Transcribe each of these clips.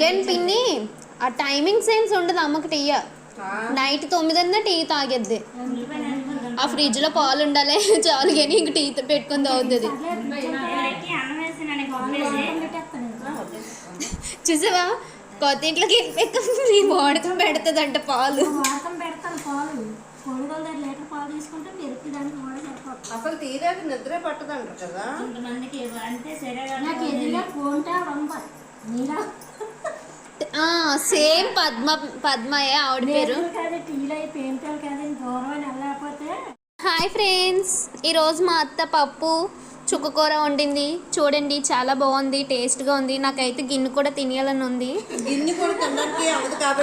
Then పిన్ని ఆ timing sense ఉండదు అమ్మకి టీ నైట్ తొమ్మిదిన్న టీ తాగేద్ది. ఆ ఫ్రిడ్జ్లో పాలు ఉండాలి చాలు కానీ ఇంక టీ పెట్టుకొని తాగుతుంది. చూసావా? కొత్త ఇంట్లోకి వాడకం పెడుతుందంట పాలు. వాడకం పెడతాను పాలు దగ్గర లీటర్ పాలు తీసుకుంటే దానికి కూడా సరిపోతుంది. అసలు తీరాక నిద్రే పట్టదంటారు కదా. కొంతమందికి సరే నాకు ఎదురుగా రొంబ ఆ సేమ్ పద్మ పద్మయే ఆవిడ పేరు. కాదు టీలు దూరం వెళ్ళకపోతే హాయ్ ఫ్రెండ్స్ ఈరోజు మా అత్త పప్పు చుక్కకూర వండింది. చూడండి చాలా బాగుంది టేస్ట్గా ఉంది. నాకైతే గిన్నె కూడా తినేయాలని ఉంది. గిన్నె కూడా తినడానికి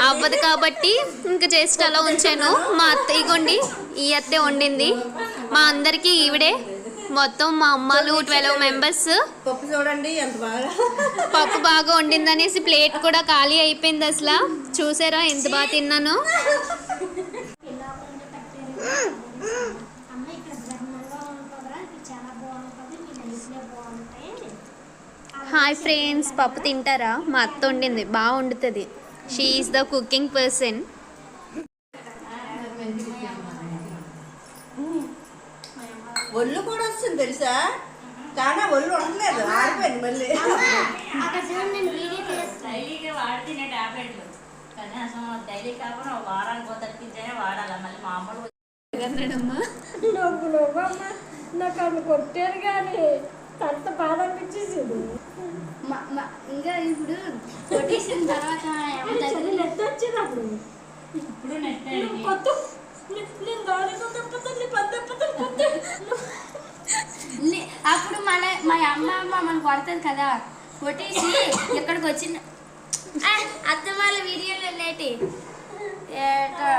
అవ్వదు కాబట్టి. ఇంకా జస్ట్ అలా ఉంచాను. మా అత్త ఇగోండి ఈ అత్తే వండింది. మా అందరికీ ఈవిడే. మొత్తం మా అమ్మలు ట్వెల్వ్ మెంబర్స్ పప్పు చూడండి ఎంత బాగా. పప్పు బాగా వండిందనేసి ప్లేట్ కూడా ఖాళీ అయిపోయింది అసలు. చూసారా ఎంత బాగా తిన్నాను. హాయ్ ఫ్రెండ్స్ పప్పు తింటారా? మా అత్త వండింది బాగా వండుతుంది she is the cooking person ఒళ్ళు కూడా వస్తుంది తెలుసా? కానీ ఆ ఒళ్ళు ఉండలేదు ఆరిపోయింది మళ్ళీ. డైలీ కాకుండా వారానికి వాడాలి మళ్ళీ మామూలు నాకు అవి కొట్టారు కానీ అంత బాధ అనిపించేసింది. ఇంకా ఇప్పుడు కొట్టేసిన తర్వాత వచ్చింది అప్పుడు. ఇప్పుడు నెట్ కొత్త నేను దానితో తప్పుతుంది పద్దెప్పతుంది లే- అప్పుడు మన మా అమ్మ మమ్మల్ని కొడుతుంది కదా. కొట్టేసి ఎక్కడికి వచ్చిన ఆ, అత్త వాళ్ళ వీడియోలో లేటి ఏటో.